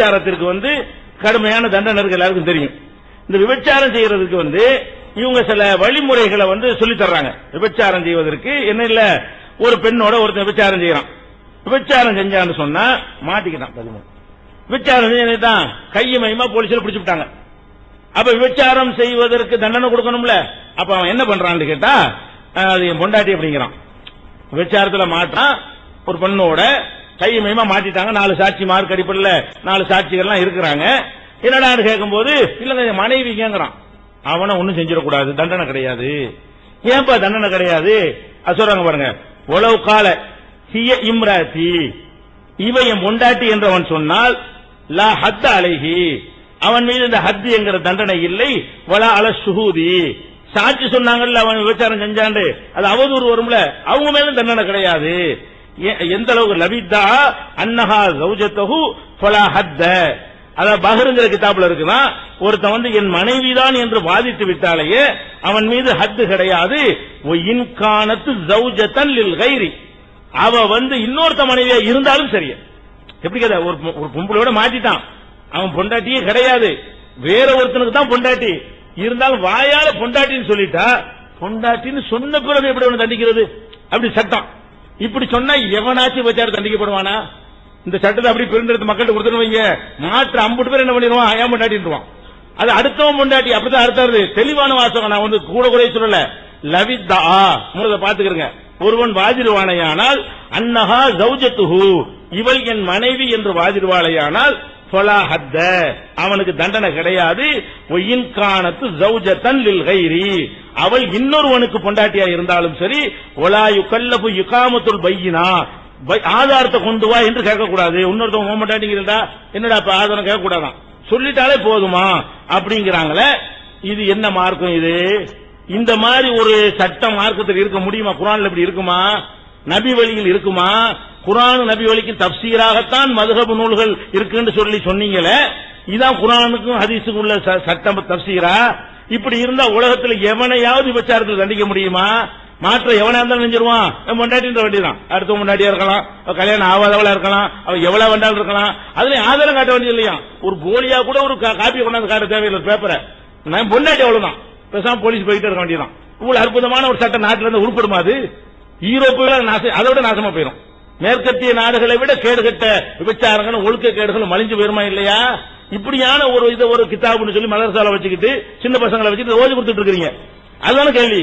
விபச்சாரத்திற்கு வந்து கடுமையான தண்டனை இருக்கு எல்லாருக்கும் தெரியும். இந்த விபச்சாரம் செய்யறதுக்கு வந்து இவங்க சில வழிமுறைகளை வந்து சொல்லி தர்றாங்க. விபச்சாரம் செய்வதற்கு என்ன இல்ல ஒரு பெண்ணோட ஒருத்தன் விபச்சாரம் செய்யறான். விபச்சாரம் செஞ்சான்னு சொன்னா மாட்டிக்கிட்டான். பதிமூணு விபச்சாரம் செஞ்சுதான் கையை மையமா போலீஸ்ல பிடிச்சு விட்டாங்க. அப்ப விபச்சாரம் செய்வதற்கு தண்டனை கொடுக்கணும்ல. அப்ப அவன் என்ன பண்றான்னு கேட்டா அது என் பொண்டாட்டி அப்படிங்கிறான். விபச்சாரத்துல மாட்டான். ஒரு பெண்ணோட கை மாத்திட்டாங்க. நாலு சாட்சி மார்க் அடிப்படையில் நாலு சாட்சிகள்லாம் இருக்கிறாங்க. என்னடான்னு கேட்கும்போது இல்லங்க மனைவி கேங்கிறான் அவனை ஒண்ணும் செஞ்சிடக்கூடாது. தண்டனை கிடையாது. ஏன்பா தண்டனை கிடையாது? சொல்றாங்க பாருங்க. உளவு கால ஹிய இம்ராத்தி. இவ என் பொண்டாட்டி என்றவன் சொன்னால் லா ஹத்த அலைஹி. அவன் மீது இந்த ஹத்து என்கிற தண்டனை இல்லை. வலா அல சுஹூதி. சாட்சி சொன்னாங்கல்ல அவன் விபச்சாரம் செஞ்சாண்டு அது அவதூறு வரும்ல. அவங்க மேலும் தண்டனை கிடையாது. எந்த அளவுக்கு லபித்தா? அன்னஹா சௌஜத்தகு ஃபலா ஹத்த. அத பஹருங்கிற கிதாப்ல இருக்குதான் ஒருத்தன் வந்து என் மனைவிதான் என்று வாதித்து விட்டாலேயே அவன் மீது ஹத்து கிடையாது. இன்கானத்து ஜௌஜத்தன் லில் கைரி அவ வந்து இன்னொருத்த மனைவியா இருந்தாலும் சரி எப்படி கதை ஒரு பொ- ஒரு பொம்பளையோட மாட்டிட்டான் அவன் பொண்டாட்டியே கிடையாது. வேற ஒருத்தனுக்கு தான் பொண்டாட்டி. இருந்தாலும் வாயால பொண்டாட்டின்னு சொல்லிட்டா பொண்டாட்டின்னு சொன்ன பிறகு எப்படி அவனை தண்டிக்கிறது? அப்படி சட்டம். இப்படி சொன்னா எவனாச்சும் வச்சாரு தண்டிக்கப்படுவானா இந்த சட்டத்தை அப்படி பிரிந்தெடுத்து மக்கள்கிட்ட கொடுத்துட்டு வைங்க. மாற்று அம்புட்டு பேர் என்ன பண்ணிடுவான்? ஏன் பொண்டாட்டின்றான் அது அடுத்தவன் பொண்டாட்டி அப்படிதான் அடுத்தது. தெளிவான வாசகம். நான் வந்து கூட குறைய சொல்லல. லவிதா முறத பாத்துக்கிறங்க ஒருவன் வாதிடுவானையானால் அன்னஹா ஜௌஜத்துஹு இவள் என் மனைவி என்று வாதிடுவாளையானால் ஃபலா ஹத்த. அவனுக்கு தண்டனை கிடையாது. ஒயின் காணத்து ஜௌஜத்தன் லில் கைரி. அவள் இன்னொருவனுக்கு பொண்டாட்டியா இருந்தாலும் சரி ஒலா யுகல்லபு யுகாமத்துல் பையினா. ஆதாரத்தை கொண்டு வா என்று கேட்கக்கூடாது. இன்னொருத்தவங்க உன் பொண்டாட்டிங்க இருந்தா என்னடா இப்ப ஆதாரம் கேட்கக்கூடாதான்? சொல்லிட்டாலே போதுமா? அப்படிங்கிறாங்களே. இது என்ன மார்க்கம் இது? இந்த மாதிரி ஒரு சட்டம் மார்க்கத்தில் இருக்க முடியுமா? குரான்ல இப்படி இருக்குமா? நபி வழியில் இருக்குமா? குரான் நபி வழிக்கு தப்சீராகத்தான் மதுகபு நூல்கள் இருக்குன்னு சொல்லி சொன்னீங்களே. இதான் குரானுக்கும் ஹதீஸுக்கும் உள்ள ச- சட்டம் தப்சீரா? இப்படி இருந்தா உலகத்துல எவனையாவது விபச்சாரத்தில் தண்டிக்க முடியுமா? மாற்ற எவனா இருந்தாலும் நெஞ்சிருவான். நம்ம வேண்டியதான் அடுத்த முன்னாடியா இருக்கலாம். கல்யாணம் ஆகாதவளா இருக்கலாம். அவன் எவ்வளவு வேண்டாலும் இருக்கலாம். அதுல ஆதாரம் காட்ட வேண்டியது இல்லையா? ஒரு போலியா கூட ஒரு கா- காப்பி கொண்டாந்து காட்ட தேவையில்லை பேப்பரை நான் பொண்டாட்டி அவ்வளவுதான். பேசாம போலீஸ் போயிட்டு இருக்க வேண்டியதான் இவ்வளவு அற்புதமான ஒரு சட்ட நாட்டுல இருந்து உருப்படுமா அது? ஈரோப்புகள் நாச அதை விட நாசமா போயிடும். மேற்கத்திய நாடுகளை விட கேடுகட்ட விபச்சாரங்களும் ஒழுக்க கேடுகள் மலிஞ்சு போயிருமா இல்லையா? இப்படியான ஒரு இதை ஒரு கிதாபுன்னு சொல்லி மதரசால வச்சுக்கிட்டு சின்ன பசங்களை வச்சுட்டு ஓதி கொடுத்துட்டு இருக்கீங்க அதுதான கேள்வி?